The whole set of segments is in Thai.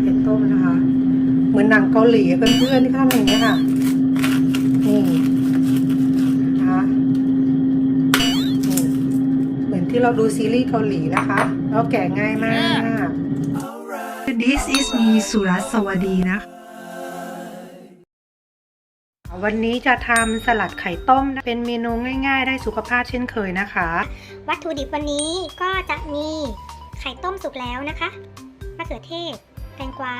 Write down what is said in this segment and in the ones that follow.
ไข่ต้มนะคะ เหมือนหนังเกาหลีอะเพื่อนๆที่ทำอย่างเงี้ยค่ะ นี่นะคะนี่เหมือนที่เราดูซีรีส์เกาหลีนะคะ แล้วแกะง่ายมาก This is me สุรัสสวัสดีนะวันนี้จะทำสลัดไข่ต้มนะเป็นเมนูง่าย ๆ ได้สุขภาพเช่นเคยนะคะ วัตถุดิบวันนี้ก็จะมีไข่ต้มสุกแล้วนะคะ มะเขือเทศ แตงกวา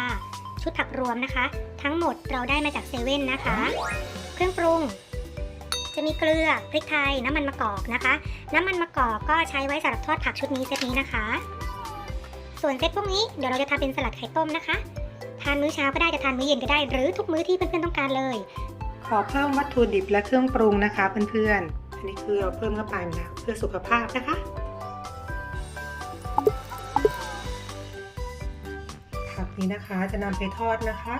ชุดผักรวมนะคะ ทั้งหมดเราได้มาจากเซเว่นนะคะ เครื่องปรุง จะมีเกลือ พริกไทย น้ำมันมะกอกนะคะ น้ำมันมะกอกก็ใช้ไว้สำหรับทอดผักชุดนี้เซตนี้นะคะ ส่วนเซตพวกนี้เดี๋ยวเราจะทำเป็นสลัดไข่ต้มนะคะ ทานมื้อเช้าก็ได้จะทานมื้อเย็นก็ได้ หรือทุกมื้อที่เพื่อนๆต้องการเลย ขอเพิ่มวัตถุดิบและเครื่องปรุงนะคะเพื่อนๆ อันนี้คือเราเพิ่มเข้าไปนะเพื่อสุขภาพนะคะ นี้นะคะ จะนำไปทอดนะคะ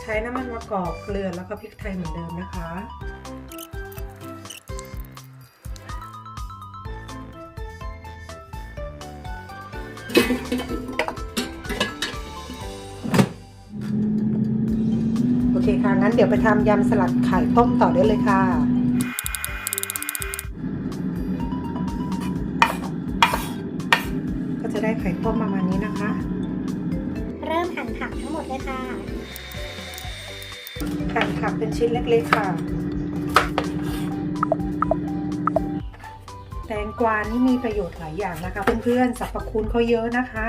ใช้น้ำมันมะกอกเกลือแล้วก็พริกไทยเหมือนเดิมนะคะ โอเคค่ะ งั้นเดี๋ยวไปทำยำสลัดไข่ต้มต่อได้เลยค่ะ ค่ะหั่นผักเป็นชิ้นเล็กๆค่ะแตงกวานี่มีประโยชน์หลายอย่างนะคะ เพื่อนๆสรรพคุณเขาเยอะนะคะ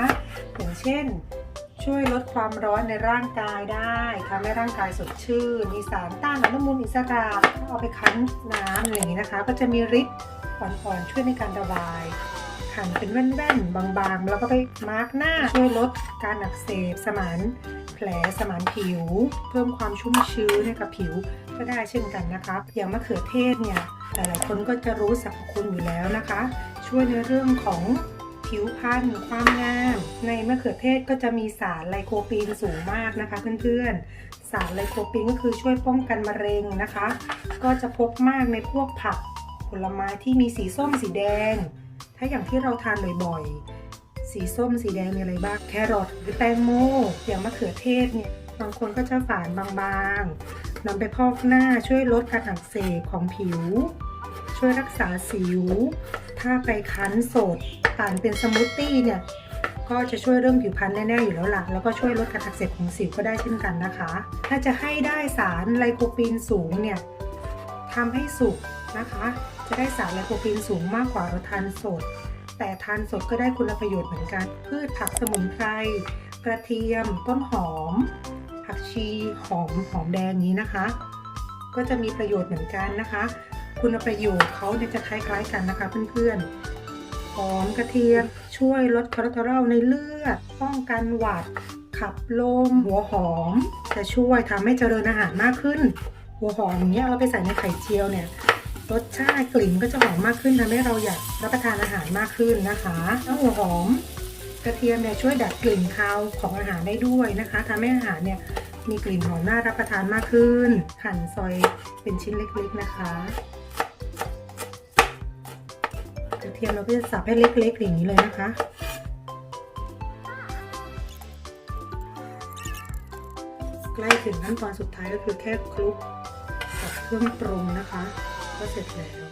อย่างเช่น ช่วยลดความร้อนในร่างกายได้ทำให้ร่างกายสดชื่น มีสารต้านอนุมูลอิสระเอาไปคั้นน้ำอะไรอย่างนี้นะคะ ก็จะมีฤทธิ์อ่อนๆช่วยในการระบายหั่นเป็นแว่นๆ บางๆ แล้วก็ไปมาร์กหน้าช่วยลดการอักเสบสมาน แผลสมานผิว เพิ่มความชุ่มชื้นให้กับผิวก็ได้เช่นกันนะคะอย่างมะเขือเทศเนี่ยหลายๆคนก็จะรู้สรรพคุณอยู่แล้วนะคะ ช่วยในเรื่องของผิวพรรณความงาม ในมะเขือเทศก็จะมีสารไลโคปีนสูงมากนะคะเพื่อนๆ สารไลโคปีนก็คือช่วยป้องกันมะเร็งนะคะ ก็จะพบมากในพวกผักผลไม้ที่มีสีส้มสีแดง ถ้าอย่างที่เราทานบ่อยๆ สีส้มสีแดงมีอะไรบ้าง แครอทหรือแตงโม อย่างมะเขือเทศเนี่ยบางคนก็จะฝานบางๆนำไปพอกหน้าช่วยลดการอักเสบของผิว ช่วยรักษาสิว ถ้าไปคั้นสดปั่นเป็นสมูทตี้เนี่ยก็จะช่วยเรื่องผิวพรรณแน่ๆอยู่แล้วล่ะ แล้วก็ช่วยลดการอักเสบของสิวก็ได้เช่นกันนะคะ ถ้าจะให้ได้สารไลโคปีนสูงเนี่ยทำให้สุกนะคะ จะได้สารไลโคปีนสูงมากกว่าเราทานสด แต่ทานสดก็ได้คุณประโยชน์เหมือนกัน พืชผักสมุนไพรกระเทียม ต้นหอม ผักชีหอมหอมแดงนี้นะคะ ก็จะมีประโยชน์เหมือนกันนะคะ คุณประโยชน์เขาเนี่ยจะคล้ายๆกันนะคะเพื่อนๆหอมกระเทียมช่วยลดคอเลสเตอรอลในเลือด ป้องกันหวัด ขับลม หัวหอม จะช่วยทำให้เจริญอาหารมากขึ้น หัวหอมเงี้ยเราไปใส่ในไข่เจียวเนี่ย รสชาติกลิ่นก็จะหอมมากขึ้นทำให้เราอยากรับประทานอาหารมากขึ้นนะคะแล้วหัวหอมกระเทียมเนี่ยช่วยดับกลิ่นคาวของอาหารได้ด้วยนะคะทำให้อาหารเนี่ยมีกลิ่นหอมน่ารับประทานมากขึ้นหั่นซอยเป็นชิ้นเล็กๆนะคะกระเทียมเราก็จะสับให้เล็กๆอย่างนี้เลยนะคะใกล้ถึงขั้นตอนสุดท้ายก็คือแค่คลุกกับเครื่องปรุงนะคะ ก็เสร็จแล้ว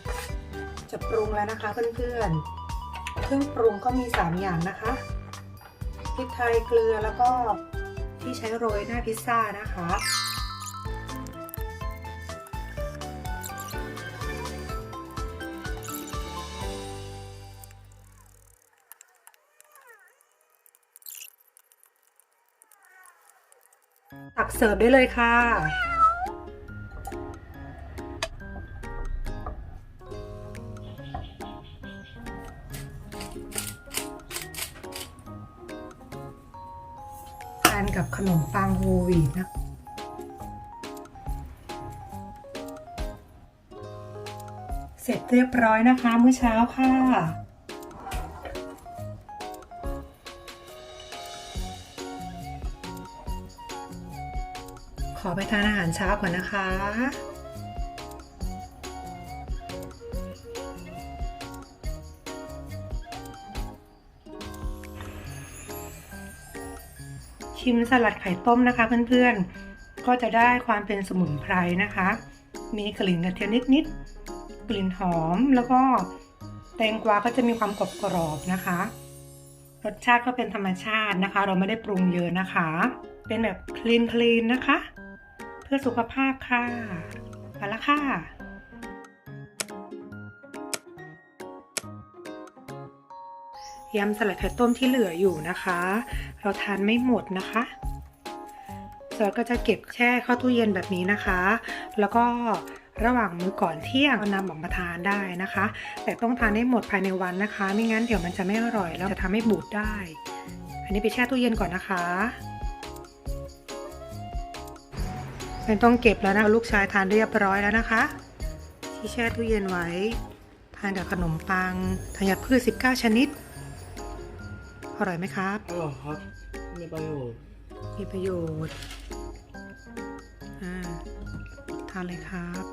จะปรุงแล้วนะคะเพื่อนๆ เครื่องปรุงก็มี 3 อย่างนะคะพริกไทยเกลือแล้วก็ที่ใช้โรยหน้าพิซซ่านะคะตักเสิร์ฟได้เลยค่ะ กับขนมปังโฮลวีตนะเสร็จเรียบร้อยนะคะมื้อเช้าค่ะ ขอไปทานอาหารเช้าก่อนนะคะ ชิมสลัดไข่ต้มนะคะเพื่อนๆ ก็จะได้ความเป็นสมุนไพรนะคะ มีกลิ่นกระเทียมนิดๆ กลิ่นหอมแล้วก็แตงกวาก็จะมีความกรอบๆนะคะ รสชาติก็เป็นธรรมชาตินะคะ เราไม่ได้ปรุงเยอะนะคะ เป็นแบบคลีนคลีนๆนะคะ เพื่อสุขภาพค่ะไปละค่ะ ยำสลัดไข่ต้มที่เหลืออยู่นะคะ เราทานไม่หมดนะคะซอยก็จะเก็บแช่เข้าตู้เย็นแบบนี้นะคะ แล้วก็ระหว่างมื้อก่อนเที่ยงก็นำออกมาทานได้นะคะ แต่ต้องทานให้หมดภายในวันนะคะ ไม่งั้นเดี๋ยวมันจะไม่อร่อยแล้วจะทำให้บูดได้ อันนี้ไปแช่ตู้เย็นก่อนนะคะไม่ต้องเก็บแล้วนะลูกชายทานเรียบร้อยแล้วนะคะ ที่แช่ตู้เย็นไว้ ทานกับขนมปังธัญพืช 19 ชนิด อร่อยไหมครับ อร่อยครับ มีประโยชน์ มีประโยชน์ อ่า ทานเลยครับ